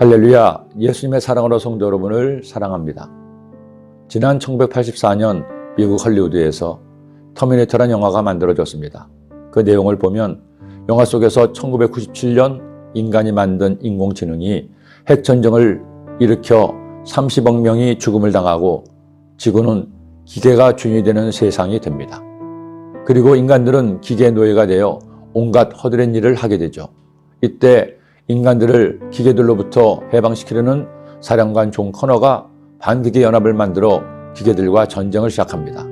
할렐루야, 예수님의 사랑으로 성도 여러분을 사랑합니다. 지난 1984년 미국 헐리우드에서 터미네이터란 영화가 만들어졌습니다. 그 내용을 보면 영화 속에서 1997년 인간이 만든 인공지능이 핵전쟁을 일으켜 30억 명이 죽음을 당하고 지구는 기계가 주인이 되는 세상이 됩니다. 그리고 인간들은 기계 노예가 되어 온갖 허드렛 일을 하게 되죠. 이때 인간들을 기계들로부터 해방시키려는 사령관 존 커너가 반기계 연합을 만들어 기계들과 전쟁을 시작합니다.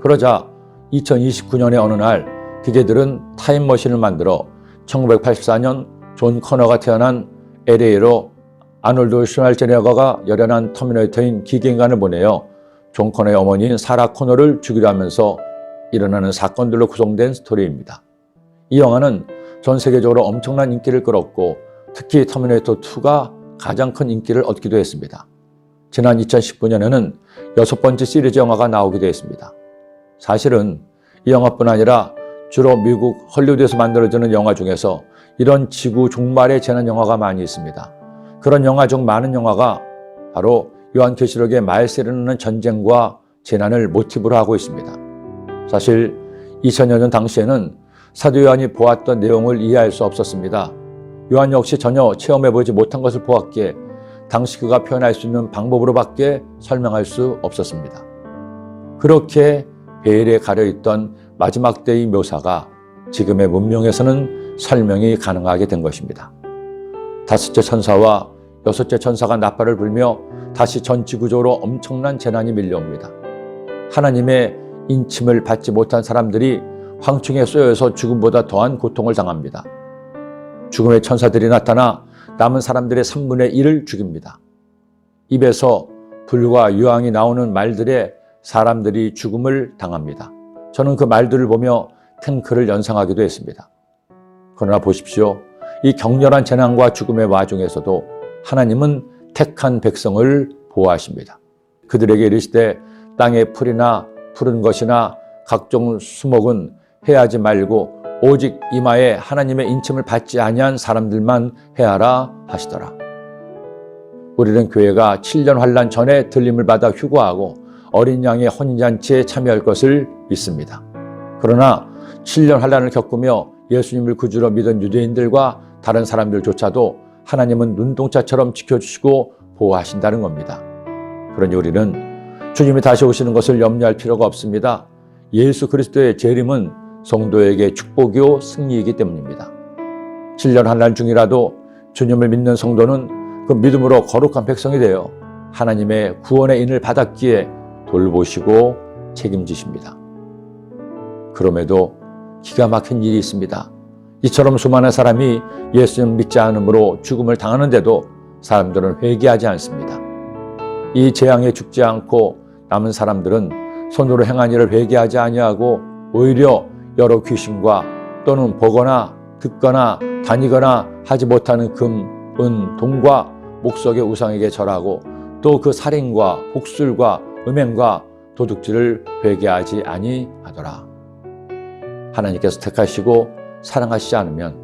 그러자 2029년의 어느 날 기계들은 타임머신을 만들어 1984년 존 커너가 태어난 LA로 아놀드 슈왈제네거가 열연한 터미네이터인 기계인간을 보내어 존 커너의 어머니인 사라 코너를 죽이려 하면서 일어나는 사건들로 구성된 스토리입니다. 이 영화는 전 세계적으로 엄청난 인기를 끌었고 특히 터미네이터 2가 가장 큰 인기를 얻기도 했습니다. 지난 2019년에는 여섯 번째 시리즈 영화가 나오기도 했습니다. 사실은 이 영화뿐 아니라 주로 미국 헐리우드에서 만들어지는 영화 중에서 이런 지구 종말의 재난 영화가 많이 있습니다. 그런 영화 중 많은 영화가 바로 요한계시록의 말세에 이르는 전쟁과 재난을 모티브로 하고 있습니다. 사실 2000여 년 당시에는 사도 요한이 보았던 내용을 이해할 수 없었습니다. 요한 역시 전혀 체험해 보지 못한 것을 보았기에 당시 그가 표현할 수 있는 방법으로밖에 설명할 수 없었습니다. 그렇게 베일에 가려 있던 마지막 때의 묘사가 지금의 문명에서는 설명이 가능하게 된 것입니다. 다섯째 천사와 여섯째 천사가 나팔을 불며 다시 전 지구적으로 엄청난 재난이 밀려옵니다. 하나님의 인침을 받지 못한 사람들이 황충에 쏘여서 죽음보다 더한 고통을 당합니다. 죽음의 천사들이 나타나 남은 사람들의 3분의 1을 죽입니다. 입에서 불과 유황이 나오는 말들에 사람들이 죽음을 당합니다. 저는 그 말들을 보며 탱크를 연상하기도 했습니다. 그러나 보십시오. 이 격렬한 재난과 죽음의 와중에서도 하나님은 택한 백성을 보호하십니다. 그들에게 이르시되 땅의 풀이나 푸른 것이나 각종 수목은 해하지 말고 오직 이마에 하나님의 인침을 받지 아니한 사람들만 해하라 하시더라. 우리는 교회가 7년 환란 전에 들림을 받아 휴거하고 어린 양의 혼인잔치에 참여할 것을 믿습니다. 그러나 7년 환란을 겪으며 예수님을 구주로 믿은 유대인들과 다른 사람들조차도 하나님은 눈동자처럼 지켜주시고 보호하신다는 겁니다. 그러니 우리는 주님이 다시 오시는 것을 염려할 필요가 없습니다. 예수 그리스도의 재림은 성도에게 축복이요 승리이기 때문입니다. 7년 한 날 중이라도 주님을 믿는 성도는 그 믿음으로 거룩한 백성이 되어 하나님의 구원의 인을 받았기에 돌보시고 책임지십니다. 그럼에도 기가 막힌 일이 있습니다. 이처럼 수많은 사람이 예수님 믿지 않으므로 죽음을 당하는데도 사람들은 회개하지 않습니다. 이 재앙에 죽지 않고 남은 사람들은 손으로 행한 일을 회개하지 아니하고 오히려 여러 귀신과 또는 보거나 듣거나 다니거나 하지 못하는 금, 은, 동과 목석의 우상에게 절하고 또 그 살인과 복술과 음행과 도둑질을 회개하지 아니하더라. 하나님께서 택하시고 사랑하시지 않으면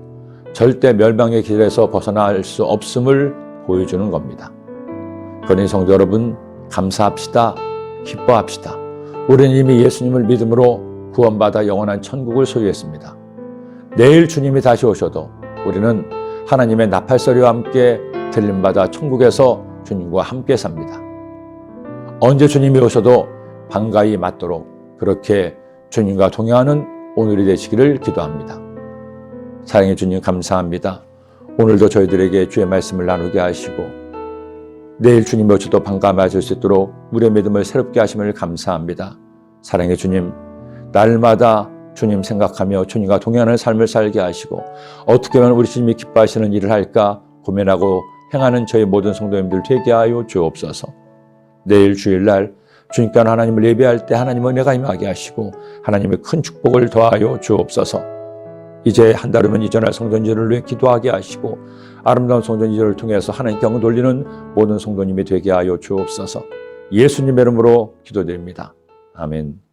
절대 멸망의 길에서 벗어날 수 없음을 보여주는 겁니다. 그러니 성도 여러분 감사합시다. 기뻐합시다. 우리는 이미 예수님을 믿음으로 구원받아 영원한 천국을 소유했습니다. 내일 주님이 다시 오셔도 우리는 하나님의 나팔소리와 함께 들림받아 천국에서 주님과 함께 삽니다. 언제 주님이 오셔도 반가이 맞도록 그렇게 주님과 동행하는 오늘이 되시기를 기도합니다. 사랑해 주님 감사합니다. 오늘도 저희들에게 주의 말씀을 나누게 하시고 내일 주님 오셔도 반가 맞을 수 있도록 우리의 믿음을 새롭게 하심을 감사합니다. 사랑해 주님 날마다 주님 생각하며 주님과 동행하는 삶을 살게 하시고 어떻게 하면 우리 주님이 기뻐하시는 일을 할까 고민하고 행하는 저희 모든 성도님들 되게 하여 주옵소서. 내일 주일날 주님께 하나님을 예배할 때 하나님 은혜가 임하게 하시고 하나님의 큰 축복을 더하여 주옵소서. 이제 한달 후면 이전할 성전지를 위해 기도하게 하시고 아름다운 성전지를 통해서 하나님께 영을 돌리는 모든 성도님이 되게 하여 주옵소서. 예수님의 이름으로 기도드립니다. 아멘.